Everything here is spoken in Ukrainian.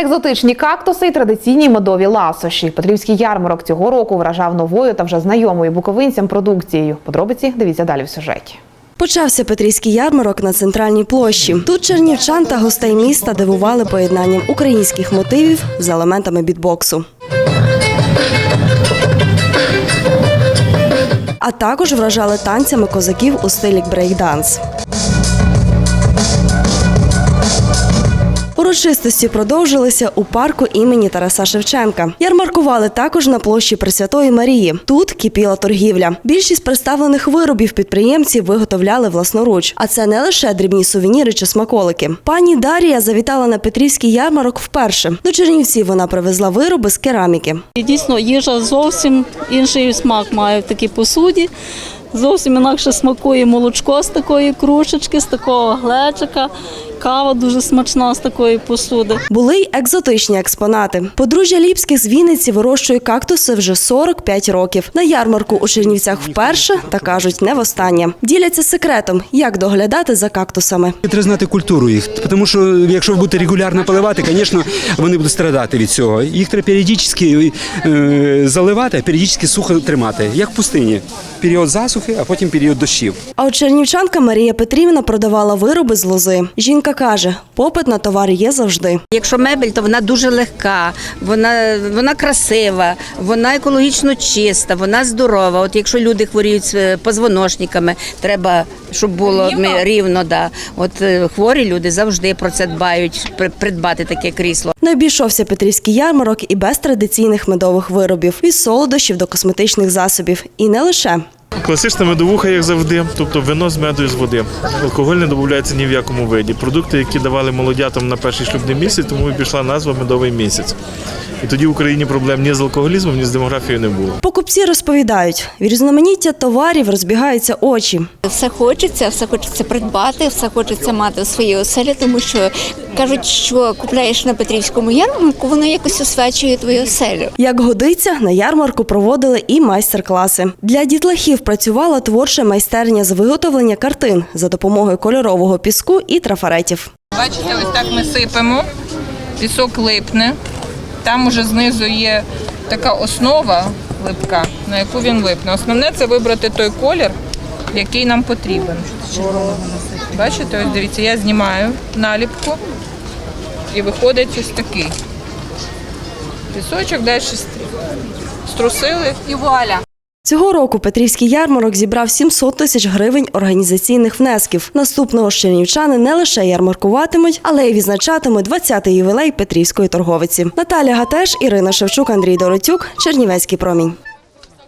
Екзотичні кактуси і традиційні медові ласощі. Петрівський ярмарок цього року вражав новою та вже знайомою буковинцям продукцією. Подробиці дивіться далі в сюжеті. Почався Петрівський ярмарок на центральній площі. Тут чернівчан та гостей міста дивували поєднанням українських мотивів з елементами бітбоксу. А також вражали танцями козаків у стилі брейкданс. Урочистості продовжилися у парку імені Тараса Шевченка. Ярмаркували також на площі Пресвятої Марії. Тут кипіла торгівля. Більшість представлених виробів підприємці виготовляли власноруч. А це не лише дрібні сувеніри чи смаколики. Пані Дарія завітала на Петрівський ярмарок вперше. До Чернівців вона привезла вироби з кераміки. Дійсно їжа зовсім інший смак має в такій посуді. Зовсім інакше смакує молочко з такої кружечки, з такого глечика. Кава дуже смачна з такої посуди. Були й екзотичні експонати. Подружжя Ліпських з Вінниці вирощує кактуси вже 45 років. На ярмарку у Чернівцях вперше та кажуть, не востаннє. Діляться секретом, як доглядати за кактусами. Треба знати культуру їх, тому що якщо ви будете регулярно поливати, звісно, вони будуть страдати від цього. Їх треба періодично е, заливати, а періодично сухо тримати, як в пустині. Період засухи, а потім період дощів. А от чернівчанка Марія Петрівна продавала вироби з лози. Жінка каже, попит на товар є завжди. Якщо мебель, то вона дуже легка, вона, вона красива, вона екологічно чиста, вона здорова. От якщо люди хворіють з е, позвоночниками, треба, щоб було рівно, рівно да. От е, хворі люди завжди про це дбають, при- придбати таке крісло. Не обійшовся Петрівський ярмарок і без традиційних медових виробів від солодощів до косметичних засобів. І не лише. Класична медовуха, як завжди, тобто вино з меду і з води. Алкоголь не додається ні в якому виді. Продукти, які давали молодятам на перший шлюбний місяць, тому і пішла назва медовий місяць. І тоді в Україні проблем ні з алкоголізмом, ні з демографією не було. Покупці розповідають, від різноманіття товарів розбігаються очі. Все хочеться, все хочеться придбати, все хочеться мати у своїй оселі, тому що кажуть, що купляєш на Петрівському ярмарку, воно якось освячує твою оселю. Як годиться, на ярмарку проводили і майстер-класи. Для дітлахів працювала творча майстерня з виготовлення картин за допомогою кольорового піску і трафаретів. Бачите, ось так ми сипемо, пісок липне. Там уже знизу є така основа липка, на яку він липне. Основне це вибрати той колір, який нам потрібен. Бачите, ось дивіться, я знімаю наліпку і виходить ось такий. Пісочок далі струсили і вуаля. Цього року Петрівський ярмарок зібрав 700 тисяч гривень організаційних внесків. Наступного чернівчани не лише ярмаркуватимуть, але й відзначатимуть 20-й ювілей Петрівської торговиці. Наталя Гатеш, Ірина Шевчук, Андрій Доротюк, Чернівецький промінь.